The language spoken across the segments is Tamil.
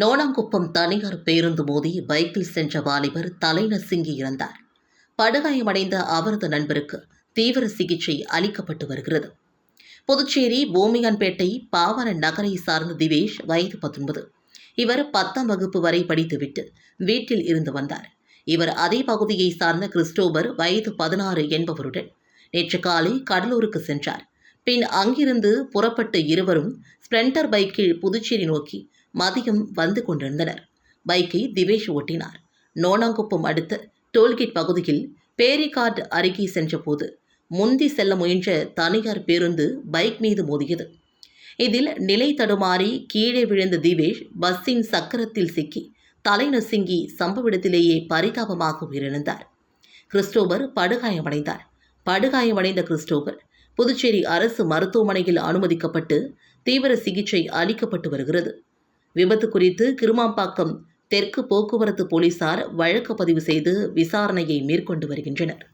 நோனாங்குப்பம் தனியார் பேருந்து மோதி பைக்கில் சென்ற வாலிபர் தலைநசுங்கி இறந்தார். படுகாயமடைந்த அவரது நண்பருக்கு தீவிர சிகிச்சை அளிக்கப்பட்டு வருகிறது. புதுச்சேரி பூமியான்பேட்டை பாவன நகரை சார்ந்த திவேஷ் வயது பத்தொன்பது. இவர் பத்தாம் வகுப்பு வரை படித்துவிட்டு வீட்டில் இருந்து வந்தார். இவர் அதே பகுதியை சார்ந்த கிறிஸ்டோபர் வயது பதினாறு என்பவருடன் நேற்று காலை கடலூருக்கு சென்றார். பின் அங்கிருந்து புறப்பட்டு இருவரும் ஸ்ப்ளெண்டர் பைக்கில் புதுச்சேரி நோக்கி மதியம் வந்து கொண்டிருந்தனர். பைக்கை திவேஷ் ஓட்டினார். நோனாங்குப்பம் அடுத்த டோல்கேட் பகுதியில் பேரிகார்டு அருகே சென்றபோது முந்தி செல்ல முயன்ற தனியார் பேருந்து பைக் மீது மோதியது. இதில் நிலை தடுமாறி கீழே விழுந்த திவேஷ் பஸ்ஸின் சக்கரத்தில் சிக்கி தலை நசுங்கி சம்பவ இடத்திலேயே பரிதாபமாக உயிரிழந்தார். கிறிஸ்டோபர் படுகாயமடைந்தார். படுகாயமடைந்த கிறிஸ்டோபர் புதுச்சேரி அரசு மருத்துவமனையில் அனுமதிக்கப்பட்டு தீவிர சிகிச்சை அளிக்கப்பட்டு வருகிறது. விபத்து குறித்து கிருமாம்பாக்கம் தெற்கு போக்குவரத்து போலீசார் வழக்கு பதிவு செய்து விசாரணையை மேற்கொண்டு வருகின்றனர்.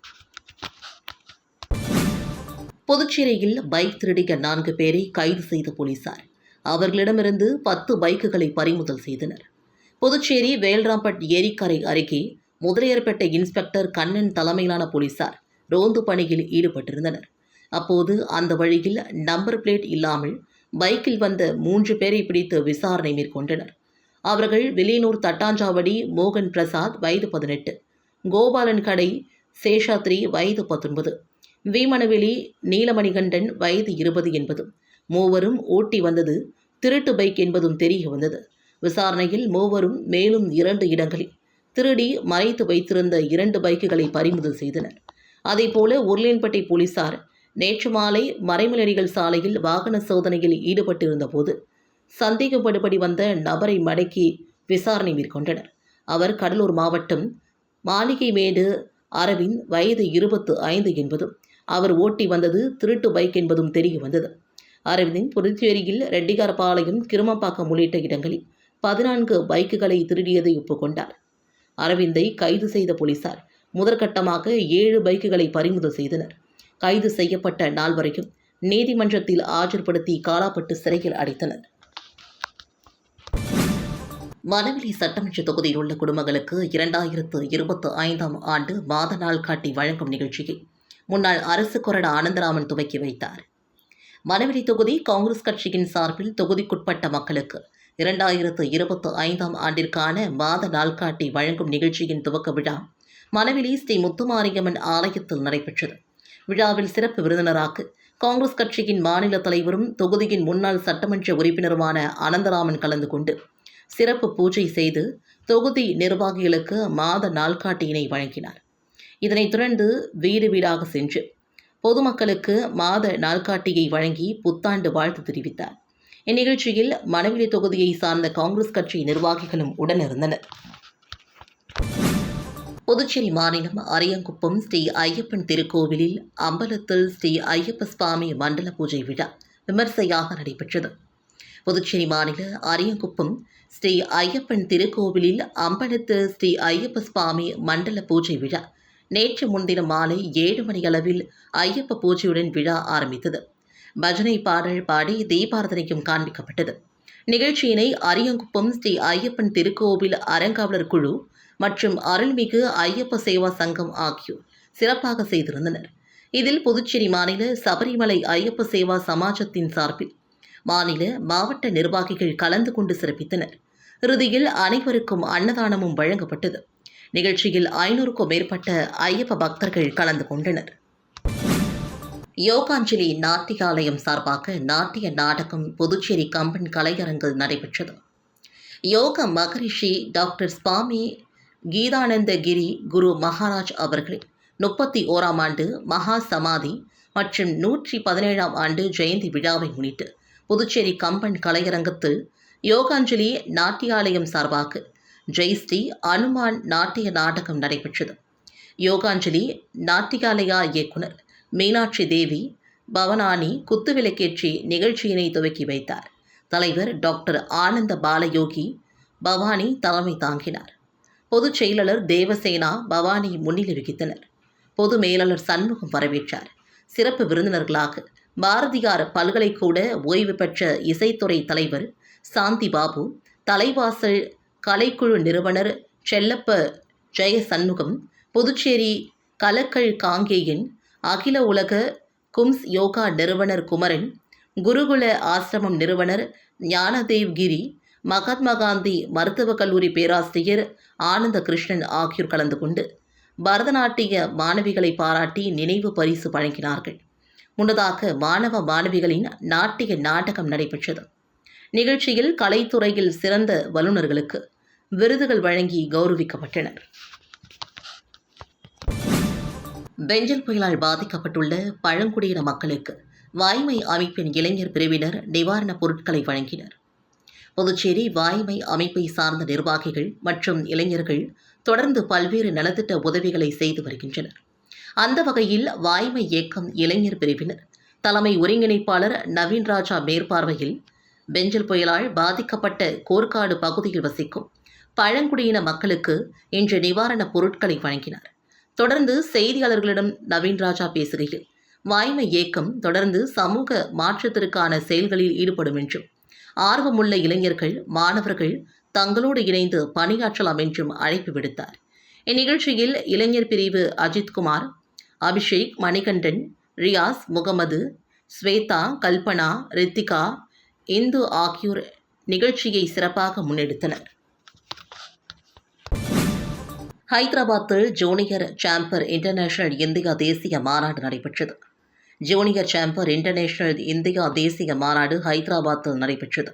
புதுச்சேரியில் பைக் திருடிய நான்கு பேரை கைது செய்த போலீசார். அவர்களிடமிருந்து பத்து பைக்குகளை பறிமுதல் செய்தனர். புதுச்சேரி வேல்ராம்பட் ஏரிக்கரை அருகே முதலியார்பேட்டை இன்ஸ்பெக்டர் கண்ணன் தலைமையிலான போலீசார் ரோந்து பணியில் ஈடுபட்டிருந்தனர். அப்போது அந்த வழியில் நம்பர் பிளேட் இல்லாமல் பைக்கில் வந்த மூன்று பேரை பிடித்து விசாரணை மேற்கொண்டனர். அவர்கள் வெளியனூர் தட்டாஞ்சாவடி மோகன் பிரசாத் வயது பதினெட்டு கோபாலன் கடை சேஷாத்ரி வயது பத்தொன்பது வீமனவெளி நீலமணிகண்டன் வயது இருபது என்பதும் மூவரும் ஓட்டி வந்தது திருட்டு பைக் என்பதும் தெரிய வந்தது. விசாரணையில் மூவரும் மேலும் இரண்டு இடங்களில் திருடி மறைத்து வைத்திருந்த இரண்டு பைக்குகளை பறிமுதல் செய்தனர். அதேபோல உருளையன்பேட்டை போலீசார் நேற்று மாலை மறைமலடிகள் சாலையில் வாகன சோதனையில் ஈடுபட்டிருந்த போது சந்தேகப்படுபடி வந்த நபரை மடக்கி விசாரணை மேற்கொண்டனர். அவர் கடலூர் மாவட்டம் மாளிகைமேடு அரவிந்த் வயது இருபத்து ஐந்து என்பதும் அவர் ஓட்டி வந்தது திருட்டு பைக் என்பதும் தெரிய வந்தது. அரவிந்தின் புதுச்சேரியில் ரெட்டிகார்பாளையம் கிருமப்பாக்கம் உள்ளிட்ட இடங்களில் பதினான்கு பைக்குகளை திருடியதை ஒப்புக்கொண்டார். அரவிந்தை கைது செய்த போலீசார் முதற்கட்டமாக ஏழு பைக்குகளை பறிமுதல் செய்தனர். கைது செய்யப்பட்ட நால்வரையும் நீதிமன்றத்தில் ஆஜர்படுத்தி காலாப்பட்டு சிறையில் அடைத்தனர். மணவெளி சட்டமன்ற தொகுதியில் உள்ள குடும்பங்களுக்கு இரண்டாயிரத்து இருபத்தி ஐந்தாம் ஆண்டு மாத நாள் காட்டி வழங்கும் நிகழ்ச்சியை முன்னாள் அரசு கொறடா ஆனந்தராமன் துவக்கி வைத்தார். மணவெளி தொகுதி காங்கிரஸ் கட்சியின் சார்பில் தொகுதிக்குட்பட்ட மக்களுக்கு இரண்டாயிரத்து இருபத்தி ஐந்தாம் ஆண்டிற்கான மாத நாள்காட்டி வழங்கும் நிகழ்ச்சியின் துவக்க விழா மணவெளி ஸ்ரீ முத்துமாரியம்மன் ஆலயத்தில் நடைபெற்றது. விழாவில் சிறப்பு விருந்தினராக காங்கிரஸ் கட்சியின் மாநில தலைவரும் தொகுதியின் முன்னாள் சட்டமன்ற உறுப்பினருமான அனந்தராமன் கலந்து கொண்டு சிறப்பு பூஜை செய்து தொகுதி நிர்வாகிகளுக்கு மாத நாள்காட்டியினை வழங்கினார். இதனைத் தொடர்ந்து வீடு வீடாக சென்று பொதுமக்களுக்கு மாத நாள்காட்டியை வழங்கி புத்தாண்டு வாழ்த்து தெரிவித்தார். இந்நிகழ்ச்சியில் மணவெளி தொகுதியை சார்ந்த காங்கிரஸ் கட்சி நிர்வாகிகளும் உடனிருந்தனர். புதுச்சேரி மாநிலம் அரியங்குப்பம் ஸ்ரீ ஐயப்பன் திருக்கோவிலில் அம்பலத்தில் ஸ்ரீ ஐயப்ப சுவாமி மண்டல பூஜை விழா விமர்சையாக நடைபெற்றது. புதுச்சேரி மாநில அரியங்குப்பம் ஸ்ரீ ஐயப்பன் திருக்கோவிலில் அம்பலத்து ஸ்ரீ ஐயப்ப சுவாமி மண்டல பூஜை விழா நேற்று முன்தினம் மாலை ஏழு மணி அளவில் ஐயப்ப பூஜையுடன் விழா ஆரம்பித்தது. பஜனை பாடல் பாடி தீபாரதனையும் காண்பிக்கப்பட்டது. நிகழ்ச்சியினை அரியங்குப்பம் ஸ்ரீ ஐயப்பன் திருக்கோவில் அறங்காவலர் குழு மற்றும் அருள்மிகு ஐயப்ப சேவா சங்கம் ஆகியோர் சிறப்பாக செய்திருந்தனர். இதில் புதுச்சேரி மாநில சபரிமலை ஐயப்ப சேவா சமாஜத்தின் சார்பில் மாநில மாவட்ட நிர்வாகிகள் கலந்து கொண்டு சிறப்பித்தனர். இறுதியில் அனைவருக்கும் அன்னதானமும் வழங்கப்பட்டது. நிகழ்ச்சியில் ஐநூறுக்கும் மேற்பட்ட ஐயப்ப பக்தர்கள் கலந்து கொண்டனர். யோகாஞ்சலி நாட்டியாலயம் சார்பாக நாட்டிய நாடகம் புதுச்சேரி கம்பன் கலையரங்கில் நடைபெற்றது. யோக மகரிஷி டாக்டர் சுவாமி கீதானந்தகிரி குரு மகாராஜ் அவர்களின் முப்பத்தி ஓராம் ஆண்டு மகா சமாதி மற்றும் நூற்றி பதினேழாம் ஆண்டு ஜெயந்தி விழாவை முன்னிட்டு புதுச்சேரி கம்பன் கலையரங்கத்தில் யோகாஞ்சலி நாட்டியாலயம் சார்பாக ஜெய்ஸ்ரீ அனுமான் நாட்டிய நாடகம் நடைபெற்றது. யோகாஞ்சலி நாட்டியாலயா இயக்குனர் மீனாட்சி தேவி பவனானி குத்துவிளக்கேற்றி நிகழ்ச்சியினை துவக்கி வைத்தார். தலைவர் டாக்டர் ஆனந்த பாலயோகி பவானி தலைமை தாங்கினார். பொதுச் செயலாளர் தேவசேனா பவானி முன்னிலை பொது மேலாளர் சண்முகம் வரவேற்றார். சிறப்பு விருந்தினர்களாக பாரதியார் பல்கலைக்கூட ஓய்வு பெற்ற இசைத்துறை தலைவர் சாந்தி பாபு தலைவாசல் கலைக்குழு நிறுவனர் செல்லப்ப ஜெய சண்முகம் புதுச்சேரி கலக்கல் காங்கேயன் அகில உலக கும்ஸ் யோகா நிறுவனர் குமரன் குருகுல ஆசிரமம் நிறுவனர் ஞானதேவ் கிரி மகாத்மா காந்தி மருத்துவக் கல்லூரி பேராசிரியர் ஆனந்த கிருஷ்ணன் ஆகியோர் கலந்து கொண்டு பரதநாட்டிய மாணவிகளை பாராட்டி நினைவு பரிசு வழங்கினார்கள். முன்னதாக மாணவ மாணவிகளின் நாட்டிய நாடகம் நடைபெற்றது. நிகழ்ச்சியில் கலைத்துறையில் சிறந்த வல்லுநர்களுக்கு விருதுகள் வழங்கி கௌரவிக்கப்பட்டனர். பெஞ்சல் புயலால் பாதிக்கப்பட்டுள்ள பழங்குடியின மக்களுக்கு வாய்மை அமைப்பின் இளைஞர் பிரிவினர் நிவாரணப் பொருட்களை வழங்கினர். புதுச்சேரி வாய்மை அமைப்பை சார்ந்த நிர்வாகிகள் மற்றும் இளைஞர்கள் தொடர்ந்து பல்வேறு நலத்திட்ட உதவிகளை செய்து வருகின்றனர். அந்த வகையில் வாய்மை இயக்கம் இளைஞர் பிரிவினர். தலைமை ஒருங்கிணைப்பாளர் நவீன் ராஜா மேற்பார்வையில் பெஞ்சல் புயலால் பாதிக்கப்பட்ட கோர்க்காடு பகுதியில் வசிக்கும் பழங்குடியின மக்களுக்கு இன்று நிவாரணப் பொருட்களை வழங்கினார். தொடர்ந்து செய்தியாளர்களிடம் நவீன் ராஜா பேசுகையில் வாய்மை இயக்கம் தொடர்ந்து சமூக மாற்றத்திற்கான செயல்களில் ஈடுபடும் என்றும் ஆர்வமுள்ள இளைஞர்கள் மாணவர்கள் தங்களோடு இணைந்து பணியாற்றலாம் என்றும் அழைப்பு விடுத்தார். இந்நிகழ்ச்சியில் இளைஞர் பிரிவு அஜித்குமார் அபிஷேக் மணிகண்டன் ரியாஸ் முகமது ஸ்வேதா கல்பனா ரித்திகா இந்து ஆகியோர் நிகழ்ச்சியை சிறப்பாக முன்னெடுத்தனர். ஹைதராபாத்தில் ஜூனியர் சாம்பர் இன்டர்நேஷனல் இந்தியா தேசிய மாநாடு நடைபெற்றது. ஜூனியர் சாம்பர் இன்டர்நேஷனல் இந்தியா தேசிய மாநாடு ஹைதராபாத்தில் நடைபெற்றது.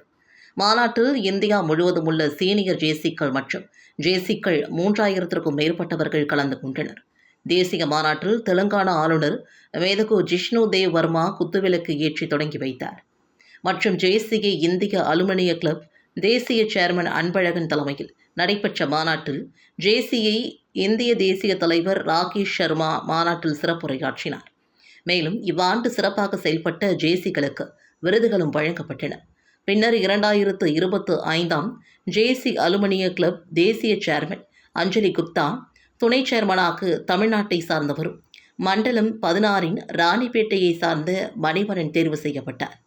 மாநாட்டில் இந்தியா முழுவதும் உள்ள சீனியர் ஜேசிக்கள் மற்றும் ஜேசிக்கள் மூன்றாயிரத்திற்கும் மேற்பட்டவர்கள் கலந்து கொண்டனர். தேசிய மாநாட்டில் தெலுங்கானா ஆளுநர் மேதகு ஜிஷ்ணு தேவ் வர்மா குத்துவிளக்கு ஏற்றி தொடங்கி வைத்தார். மற்றும் ஜேசிஏ இந்திய அலுமினிய கிளப் தேசிய சேர்மன் அன்பழகன் தலைமையில் நடைபெற்ற மாநாட்டில் ஜேசிஐ இந்திய தேசிய தலைவர் ராகேஷ் சர்மா மாநாட்டில் சிறப்புரையாற்றினார். மேலும் இவ்வாண்டு சிறப்பாக செயல்பட்ட ஜேசிகளுக்கு விருதுகளும் வழங்கப்பட்டன. பின்னர் இரண்டாயிரத்து இருபத்து ஐந்தாம் ஜேசி அலுமினிய கிளப் தேசிய சேர்மன் அஞ்சலி குப்தா துணை சேர்மனாக தமிழ்நாட்டை சார்ந்தவரும் மண்டலம் பதினாறின் ராணிப்பேட்டையை சார்ந்த மணிவரன் தேர்வு செய்யப்பட்டார்.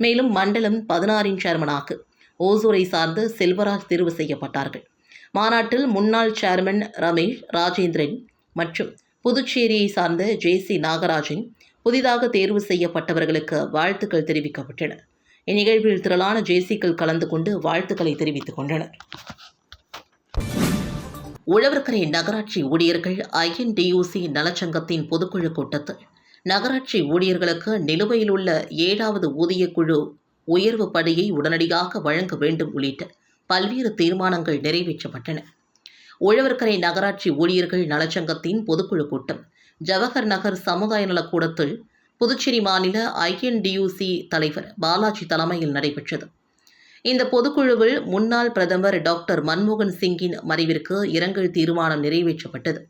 மேலும் மண்டலம் பதினாறின் சேர்மனாக ஓசூரை சார்ந்த செல்வராஜ் தேர்வு செய்யப்பட்டார்கள். மாநாட்டில் முன்னாள் சேர்மன் ரமேஷ் ராஜேந்திரன் மற்றும் புதுச்சேரியை சார்ந்த ஜேசி நாகராஜன் புதிதாக தேர்வு செய்யப்பட்டவர்களுக்கு வாழ்த்துக்கள் தெரிவிக்கப்பட்டன இந்நிகழ்வில் திரளான ஜேசிக்கள் கலந்து கொண்டு வாழ்த்துக்களை தெரிவித்துக் கொண்டனர். உழவர்கரை நகராட்சி ஊழியர்கள் ஐஎன்டியூசி நலச்சங்கத்தின் பொதுக்குழு கூட்டத்தில் நகராட்சி ஊழியர்களுக்கு நிலுவையில் உள்ள ஏழாவது ஊதியக்குழு உயர்வு படியை உடனடியாக வழங்க வேண்டும் உள்ளிட்ட பல்வேறு தீர்மானங்கள் நிறைவேற்றப்பட்டன. உழவர்கரை நகராட்சி ஊழியர்கள் நலச்சங்கத்தின் பொதுக்குழு கூட்டம். ஜவஹர் நகர் சமுதாய நலக்கூடத்தில் புதுச்சேரி மாநில ஐஎன்டியூசி தலைவர் பாலாஜி தலைமையில் நடைபெற்றது. இந்த பொதுக்குழுவில் முன்னாள் பிரதமர் டாக்டர் மன்மோகன் சிங்கின் மறைவிற்கு இரங்கல் தீர்மானம் நிறைவேற்றப்பட்டது.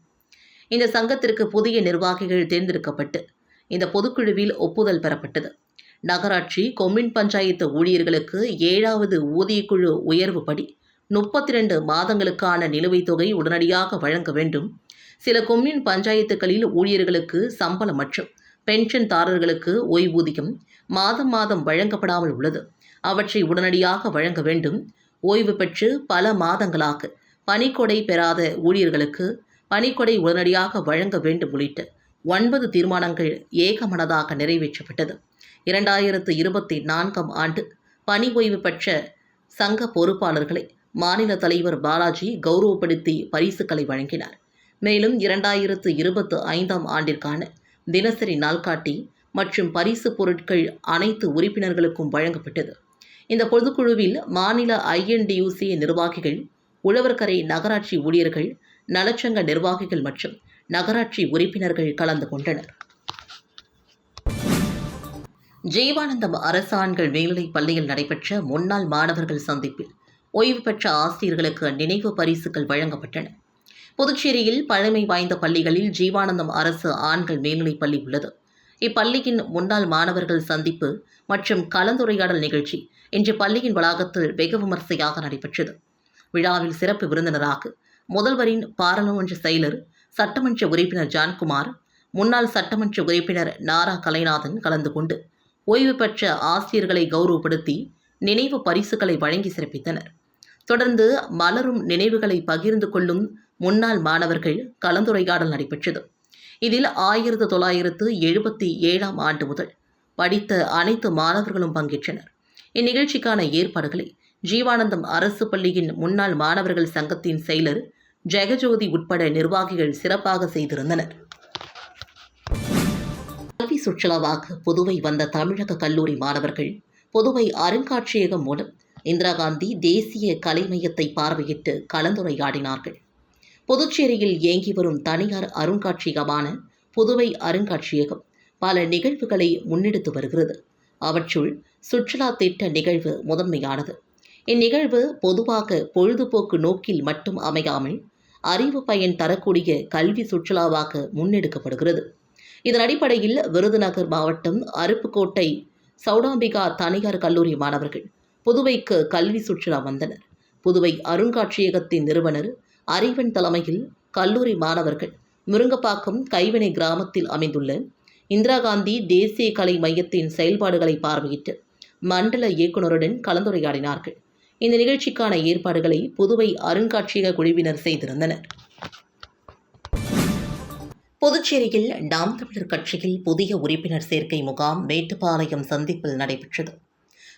இந்த சங்கத்திற்கு புதிய நிர்வாகிகள் தேர்ந்தெடுக்கப்பட்டு இந்த பொதுக்குழுவில் ஒப்புதல் பெறப்பட்டது. நகராட்சி கொம்மின் பஞ்சாயத்து ஊழியர்களுக்கு ஏழாவது ஊதியக்குழு உயர்வு படி முப்பத்தி ரெண்டு மாதங்களுக்கான நிலுவைத் தொகை உடனடியாக வழங்க வேண்டும். சில கொம்யூன் பஞ்சாயத்துகளில் ஊழியர்களுக்கு சம்பளம் மற்றும் பென்ஷன்தாரர்களுக்கு ஓய்வூதியம் மாதம் மாதம் வழங்கப்படாமல் உள்ளது. அவற்றை உடனடியாக வழங்க வேண்டும். ஓய்வு பெற்று பல மாதங்களாக பணிக்கொடை பெறாத ஊழியர்களுக்கு பணிக்கொடை உடனடியாக வழங்க வேண்டும் உள்ளிட்ட ஒன்பது தீர்மானங்கள் ஏகமனதாக நிறைவேற்றப்பட்டது. இரண்டாயிரத்து இருபத்தி நான்காம் ஆண்டு பணி ஓய்வு பெற்ற சங்க பொறுப்பாளர்களை மாநில தலைவர் பாலாஜி கௌரவப்படுத்தி பரிசுகளை வழங்கினார். மேலும் இரண்டாயிரத்து இருபத்து ஐந்தாம் ஆண்டிற்கான தினசரி நாள்காட்டி மற்றும் பரிசு பொருட்கள் அனைத்து உறுப்பினர்களுக்கும் வழங்கப்பட்டது. இந்த பொதுக்குழுவில் மாநில ஐஎன்டியூசி நிர்வாகிகள் உழவர்கரை நகராட்சி ஊழியர்கள் நலச்சங்க நிர்வாகிகள் மற்றும் நகராட்சி உறுப்பினர்கள் கலந்து கொண்டனர். ஜீவானந்தம் அரசு ஆண்கள் மேல்நிலைப் பள்ளியில் நடைபெற்ற முன்னாள் மாணவர்கள் சந்திப்பில் ஓய்வு பெற்ற ஆசிரியர்களுக்கு நினைவு பரிசுகள் வழங்கப்பட்டன. புதுச்சேரியில் பழமை வாய்ந்த பள்ளிகளில் ஜீவானந்தம் அரசு ஆண்கள் மேல்நிலைப் பள்ளி உள்ளது. இப்பள்ளியின் முன்னாள் மாணவர்கள் சந்திப்பு மற்றும் கலந்துரையாடல் நிகழ்ச்சி இன்று பள்ளியின் வளாகத்தில் வெகு விமர்சையாக நடைபெற்றது. விழாவில் சிறப்பு விருந்தினராக முதல்வரின் பாராளுமன்ற செயலர் சட்டமன்ற உறுப்பினர் ஜான்குமார் முன்னாள் சட்டமன்ற உறுப்பினர் நாரா கலைநாதன் கலந்து கொண்டு ஓய்வு பெற்ற ஆசிரியர்களை கௌரவப்படுத்தி நினைவு பரிசுகளை வழங்கி சிறப்பித்தனர். தொடர்ந்து மலரும் நினைவுகளை பகிர்ந்து கொள்ளும் முன்னாள் மாணவர்கள் கலந்துரையாடல் நடைபெற்றது. இதில் ஆயிரத்து தொள்ளாயிரத்து எழுபத்தி ஏழாம் ஆண்டு முதல் படித்த அனைத்து மாணவர்களும் பங்கேற்றனர். இந்நிகழ்ச்சிக்கான ஏற்பாடுகளை ஜீவானந்தம் அரசு பள்ளியின் முன்னாள் மாணவர்கள் சங்கத்தின் செயலர் ஜெகஜோதி உட்பட நிர்வாகிகள் சிறப்பாக செய்திருந்தனர். கல்வி சுற்றுலாவாக புதுவை வந்த தமிழக கல்லூரி மாணவர்கள் புதுவை அருங்காட்சியகம் மூலம் இந்திரா காந்தி தேசிய கலை மையத்தை பார்வையிட்டு கலந்துரையாடினார்கள். புதுச்சேரியில் இயங்கி வரும் தனியார் அருங்காட்சியகமான புதுவை அருங்காட்சியகம் பல நிகழ்வுகளை முன்னெடுத்து வருகிறது. அவற்றுள் சுற்றுலா திட்ட நிகழ்வு முதன்மையானது. இந்நிகழ்வு பொதுவாக பொழுதுபோக்கு நோக்கில் மட்டும் அமையாமல் அறிவு பயன் தரக்கூடிய கல்வி சுற்றுலாவாக முன்னெடுக்கப்படுகிறது. இதன் அடிப்படையில் விருதுநகர் மாவட்டம் அருப்புக்கோட்டை சௌடாம்பிகா தனியார் கல்லூரி மாணவர்கள் புதுவைக்கு கல்வி சுற்றுலா வந்தனர். புதுவை அருங்காட்சியகத்தின் நிறுவனர் அறிவன் தலைமையில் கல்லூரி மாணவர்கள் முருங்கப்பாக்கம் கைவினை கிராமத்தில் அமைந்துள்ள இந்திரா காந்தி தேசிய கலை மையத்தின் செயல்பாடுகளை பார்வையிட்டு மண்டல இயக்குநருடன் கலந்துரையாடினார்கள். இந்த நிகழ்ச்சிக்கான ஏற்பாடுகளை புதுவை அருங்காட்சியக குழுவினர் செய்திருந்தனர். புதுச்சேரியில் நாம் தமிழர் கட்சியில் புதிய உறுப்பினர் சேர்க்கை முகாம் மேட்டுப்பாளையம் சந்திப்பில் நடைபெற்றது.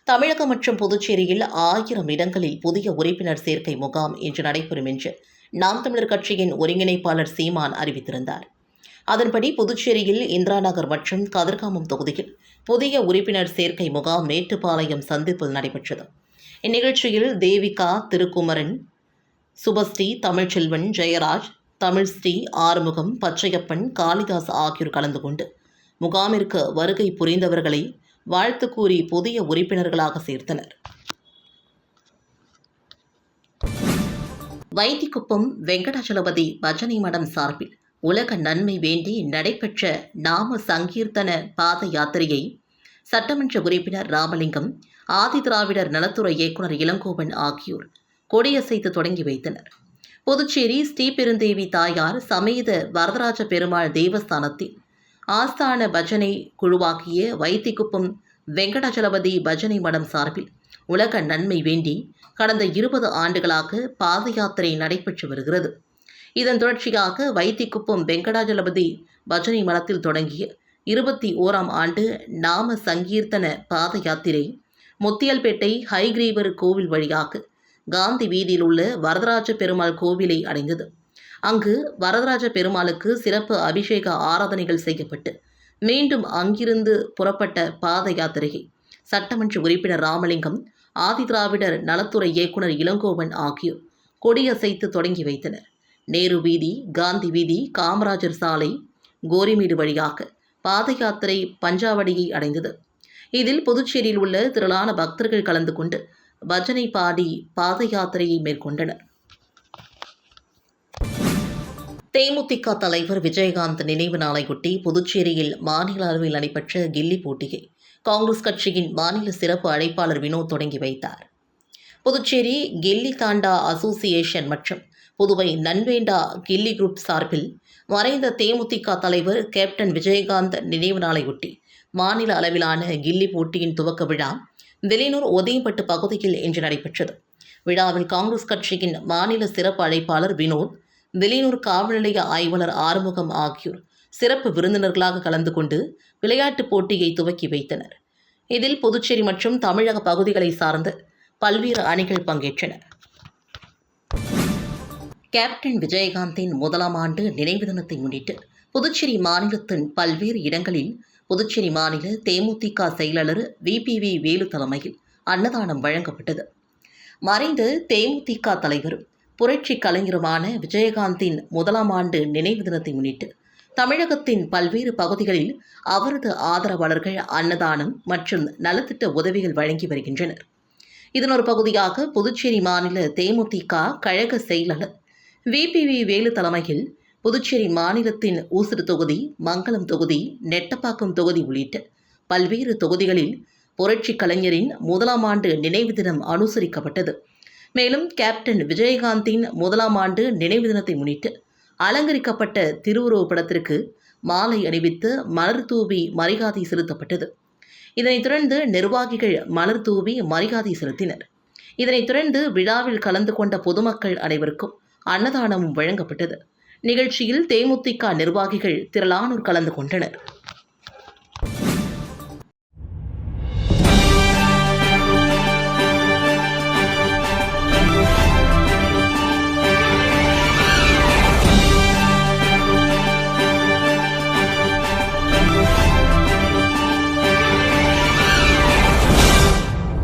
தமிழகம் மற்றும் புதுச்சேரியில் ஆயிரம் இடங்களில் புதிய உறுப்பினர் சேர்க்கை முகாம் இன்று நடைபெறும் என்று நாம் தமிழர் கட்சியின் ஒருங்கிணைப்பாளர் சீமான் அறிவித்திருந்தார். அதன்படி புதுச்சேரியில் இந்திரா நகர் மற்றும் கதிர்காமம் தொகுதியில் புதிய உறுப்பினர் சேர்க்கை முகாம் மேட்டுப்பாளையம் சந்திப்பில் நடைபெற்றது. இந்நிகழ்ச்சியில் தேவிகா திருக்குமரன் சுபஸ்ரீ தமிழ்ச்செல்வன் ஜெயராஜ் தமிழ்ஸ்ரீ ஆறுமுகம் பச்சையப்பன் காளிதாஸ் ஆகியோர் கலந்து கொண்டு முகாமிற்கு வருகை புரிந்தவர்களை வாழ்த்து கூறி புதிய உறுப்பினர்களாக சேர்த்தனர். வைத்திக்குப்பம் வெங்கடாச்சலபதி பஜனை மடம் சார்பில் உலக நன்மை வேண்டி நடைபெற்ற நாம சங்கீர்த்தன பாத யாத்திரையை சட்டமன்ற உறுப்பினர் ராமலிங்கம் ஆதிதிராவிடர் நலத்துறை இயக்குனர் இளங்கோவன் ஆகியோர் கொடியசைத்து தொடங்கி வைத்தனர். புதுச்சேரி ஸ்ரீபெருந்தேவி தாயார் சமேத வரதராஜ பெருமாள் தேவஸ்தானத்தின் ஆஸ்தான பஜனை குழுவாக்கிய வைத்திக்குப்பம் வெங்கடாச்சலபதி பஜனை மடம் சார்பில் உலக நன்மை வேண்டி கடந்த இருபது ஆண்டுகளாக பாத யாத்திரை நடைபெற்று வருகிறது. இதன் தொடர்ச்சியாக வைத்திக்குப்பம் வெங்கடாஜலபதி பஜனை மடத்தில் தொடங்கிய இருபத்தி ஓராம் ஆண்டு நாம சங்கீர்த்தன பாத யாத்திரை முத்தியல்பேட்டை ஹைகிரீவர் கோவில் வழியாக காந்தி வீதியில் உள்ள வரதராஜ பெருமாள் கோவிலை அடைந்தது. அங்கு வரதராஜ பெருமாளுக்கு சிறப்பு அபிஷேக ஆராதனைகள் செய்யப்பட்டு மீண்டும் அங்கிருந்து புறப்பட்ட பாத யாத்திரையை சட்டமன்ற உறுப்பினர் ராமலிங்கம் ஆதிதிராவிடர் நலத்துறை இயக்குனர் இளங்கோவன் ஆகியோர் கொடியசைத்து தொடங்கி வைத்தனர். நேரு வீதி காந்தி வீதி காமராஜர் சாலை கோரிமேடு வழியாக பாத யாத்திரை பஞ்சாவடியை அடைந்தது. இதில் புதுச்சேரியில் உள்ள திரளான பக்தர்கள் கலந்து கொண்டு பஜனை பாடி பாத யாத்திரையை மேற்கொண்டனர். தேமுதிக தலைவர் விஜயகாந்த் நினைவு நாளையொட்டி புதுச்சேரியில் மாநில அளவில் நடைபெற்ற கில்லி போட்டியை காங்கிரஸ் கட்சியின் மாநில சிறப்பு அழைப்பாளர் வினோத் தொடங்கி வைத்தார். புதுச்சேரி கில்லி தாண்டா அசோசியேஷன் மற்றும் புதுவை நன்வேண்டா கில்லி குரூப் சார்பில் மறைந்த தேமுதிக தலைவர் கேப்டன் விஜயகாந்த் நினைவு நாளையொட்டி மாநில அளவிலான கில்லி போட்டியின் துவக்க விழா வெளியூர் ஒதையம்பட்டு பகுதியில் இன்று நடைபெற்றது. விழாவில் காங்கிரஸ் கட்சியின் மாநில சிறப்பு அழைப்பாளர் வினோத் வெளியூர் காவல் நிலைய ஆய்வாளர் ஆறுமுகம் ஆகியோர் சிறப்பு விருந்தினர்களாக கலந்து கொண்டு விளையாட்டுப் போட்டியை துவக்கி வைத்தனர். இதில் புதுச்சேரி மற்றும் தமிழக பகுதிகளை சார்ந்த பல்வேறு அணிகள் பங்கேற்றன. கேப்டன் விஜயகாந்தின் முதலாம் ஆண்டு நினைவு தினத்தை முன்னிட்டு புதுச்சேரி மாநிலத்தின் பல்வேறு இடங்களில் புதுச்சேரி மாநில தேமுதிக செயலாளர் விபிவி வேலு தலைமையில் அன்னதானம் வழங்கப்பட்டது. மறைந்த தேமுதிக தலைவரும் புரட்சி கலைஞருமான விஜயகாந்தின் முதலாம் ஆண்டு நினைவு தினத்தை முன்னிட்டு தமிழகத்தின் பல்வேறு பகுதிகளில் அவரது ஆதரவாளர்கள் அன்னதானம் மற்றும் நலத்திட்ட உதவிகள் வழங்கி வருகின்றனர். இதன் ஒரு பகுதியாக புதுச்சேரி மாநில தேமுதிக கழக செயலாளர் விபிவி வேலு தலைமையில் புதுச்சேரி மாநிலத்தின் ஊசுடு தொகுதி மங்களம் தொகுதி நெட்டப்பாக்கம் தொகுதி உள்ளிட்ட பல்வேறு தொகுதிகளில் புரட்சி கலைஞரின் முதலாம் ஆண்டு நினைவு தினம் அனுசரிக்கப்பட்டது. மேலும் கேப்டன் விஜயகாந்தின் முதலாம் ஆண்டு நினைவு தினத்தை முன்னிட்டு அலங்கரிக்கப்பட்ட திருவுருவ படத்திற்கு மாலை அணிவித்து மலர் தூவி மரியாதை செலுத்தப்பட்டது. இதனைத் தொடர்ந்து நிர்வாகிகள் மலர் தூவி மரியாதை செலுத்தினர். இதனைத் தொடர்ந்து விழாவில் கலந்து கொண்ட பொதுமக்கள் அனைவருக்கும் அன்னதானமும் வழங்கப்பட்டது. நிகழ்ச்சியில் தேமுதிக நிர்வாகிகள் திரளானோர் கலந்து கொண்டனர்.